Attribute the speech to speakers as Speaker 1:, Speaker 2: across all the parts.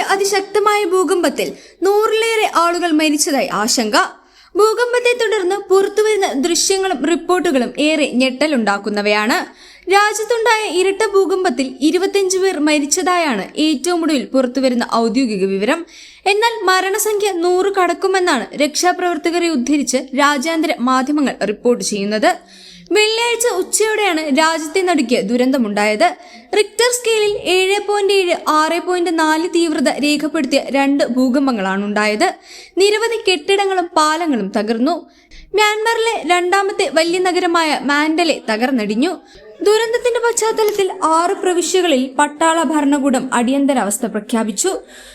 Speaker 1: അതിശക്തമായ ഭൂകമ്പത്തിൽ നൂറിലേറെ ആളുകൾ മരിച്ചതായി ആശങ്ക. ഭൂകമ്പത്തെ തുടർന്ന് പുറത്തുവരുന്ന ദൃശ്യങ്ങളും റിപ്പോർട്ടുകളും ഏറെ ഞെട്ടലുണ്ടാക്കുന്നവയാണ്. രാജ്യത്തുണ്ടായ ഇരട്ട ഭൂകമ്പത്തിൽ ഇരുപത്തിയഞ്ച് പേർ മരിച്ചതായാണ് ഏറ്റവും ഒടുവിൽ പുറത്തുവരുന്ന ഔദ്യോഗിക വിവരം. എന്നാൽ മരണസംഖ്യ നൂറ് കടക്കുമെന്നാണ് രക്ഷാപ്രവർത്തകരെ ഉദ്ധരിച്ച് രാജ്യാന്തര മാധ്യമങ്ങൾ റിപ്പോർട്ട് ചെയ്യുന്നത്. വെള്ളിയാഴ്ച ഉച്ചയോടെയാണ് രാജ്യത്തെ നടുക്കിയ ദുരന്തമുണ്ടായത്. റിക്ടർ സ്കെയിലിൽ ഏഴ് പോയിന്റ് ഏഴ് ആറ് പോയിന്റ് നാല് തീവ്രത രേഖപ്പെടുത്തിയ രണ്ട് ഭൂകമ്പങ്ങളാണ് ഉണ്ടായത് നിരവധി കെട്ടിടങ്ങളും പാലങ്ങളും തകർന്നു. മ്യാൻമറിലെ രണ്ടാമത്തെ വലിയ നഗരമായ മാൻഡലെ തകർന്നടിഞ്ഞു. ദുരന്തത്തിന്റെ പശ്ചാത്തലത്തിൽ ആറ് പ്രവിശ്യകളിൽ പട്ടാള ഭരണകൂടം അടിയന്തരാവസ്ഥ പ്രഖ്യാപിച്ചു.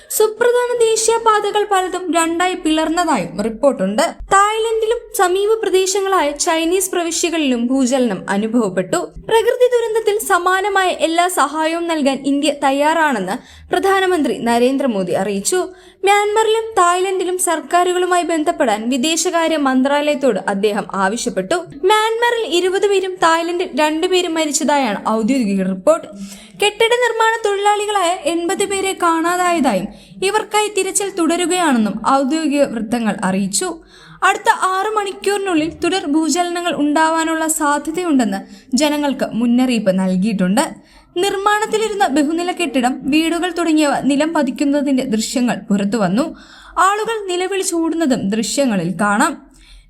Speaker 1: സുപ്രധാന ദേശീയപാതകൾ പലതും രണ്ടായി പിളർന്നതായും റിപ്പോർട്ടുണ്ട്. തായ്ലൻഡിലും സമീപ പ്രദേശങ്ങളായ ചൈനീസ് പ്രവിശ്യകളിലും ഭൂചലനം അനുഭവപ്പെട്ടു. പ്രകൃതി ദുരന്തത്തിൽ സമാനമായ എല്ലാ സഹായവും നൽകാൻ ഇന്ത്യ തയ്യാറാണെന്ന് പ്രധാനമന്ത്രി നരേന്ദ്രമോദി അറിയിച്ചു. മ്യാൻമറിലും തായ്ലൻഡിലും സർക്കാരുകളുമായി ബന്ധപ്പെടാൻ വിദേശകാര്യ മന്ത്രാലയത്തോട് അദ്ദേഹം ആവശ്യപ്പെട്ടു. മ്യാൻമറിൽ ഇരുപത് പേരും തായ്ലൻഡിൽ രണ്ടുപേരും മരിച്ചതായാണ് ഔദ്യോഗിക റിപ്പോർട്ട്. കെട്ടിട നിർമ്മാണ തൊഴിലാളികളായ എൺപത് പേരെ കാണാതായതായും ഇവർക്കായി തിരച്ചിൽ തുടരുകയാണെന്നും ഔദ്യോഗിക വൃത്തങ്ങൾ അറിയിച്ചു. അടുത്ത ആറു മണിക്കൂറിനുള്ളിൽ തുടർ ഭൂചലനങ്ങൾ ഉണ്ടാവാനുള്ള സാധ്യതയുണ്ടെന്ന് ജനങ്ങൾക്ക് മുന്നറിയിപ്പ് നൽകിയിട്ടുണ്ട്. നിർമ്മാണത്തിലിരുന്ന ബഹുനില കെട്ടിടം വീടുകൾ തുടങ്ങിയവ നിലം പതിക്കുന്നതിന്റെ ദൃശ്യങ്ങൾ പുറത്തുവന്നു. ആളുകൾ നിലവിളിച്ചോടുന്നതും ദൃശ്യങ്ങളിൽ കാണാം.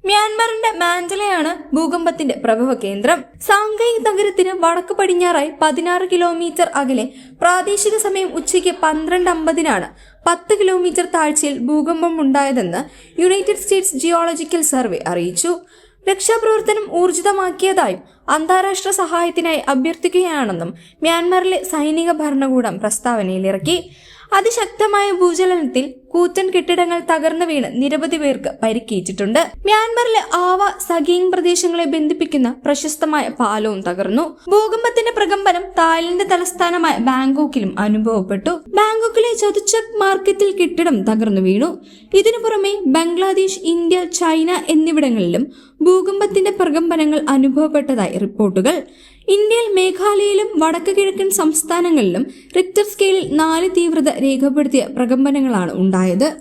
Speaker 1: മ്യാൻമറിന്റെ മാൻഡലയാണ് ഭൂകമ്പത്തിന്റെ പ്രഭവ കേന്ദ്രം. സാങ്കൈ നഗരത്തിന് വടക്ക് പടിഞ്ഞാറായി പതിനാറ് കിലോമീറ്റർ അകലെ പ്രാദേശിക സമയം ഉച്ചയ്ക്ക് പന്ത്രണ്ട് അമ്പതിനാണ് പത്ത് കിലോമീറ്റർ താഴ്ചയിൽ ഭൂകമ്പം ഉണ്ടായതെന്ന് യുണൈറ്റഡ് സ്റ്റേറ്റ്സ് ജിയോളജിക്കൽ സർവേ അറിയിച്ചു. രക്ഷാപ്രവർത്തനം ഊർജിതമാക്കിയതായും അന്താരാഷ്ട്ര സഹായത്തിനായി അഭ്യർത്ഥിക്കുകയാണെന്നും മ്യാൻമറിലെ സൈനിക ഭരണകൂടം പ്രസ്താവനയിലിറക്കി. അതിശക്തമായ ഭൂചലനത്തിൽ കൂറ്റൻ കെട്ടിടങ്ങൾ തകർന്നു വീണ് നിരവധി പേർക്ക് പരിക്കേറ്റിട്ടുണ്ട്. മ്യാൻമറിലെ ആവ സഗീങ് പ്രദേശങ്ങളെ ബന്ധിപ്പിക്കുന്ന പ്രശസ്തമായ പാലവും തകർന്നു. ഭൂകമ്പത്തിന്റെ പ്രകമ്പനം തായ്ലൻഡ് തലസ്ഥാനമായ ബാങ്കോക്കിലും അനുഭവപ്പെട്ടു. ബാങ്കോക്കിലെ ചതുച്ചക് മാർക്കറ്റിൽ കെട്ടിടം തകർന്നു വീണു. ഇതിനു പുറമെ ബംഗ്ലാദേശ് ഇന്ത്യ ചൈന എന്നിവിടങ്ങളിലും ഭൂകമ്പത്തിന്റെ പ്രകമ്പനങ്ങൾ അനുഭവപ്പെട്ടതായി റിപ്പോർട്ടുകൾ. ഇന്ത്യയിൽ മേഘാലയയിലും വടക്ക് കിഴക്കൻ സംസ്ഥാനങ്ങളിലും റിക്ടർ സ്കെയിലിൽ നാല് തീവ്രത രേഖപ്പെടുത്തിയ പ്രകമ്പനങ്ങളാണ് ഉണ്ടായത്.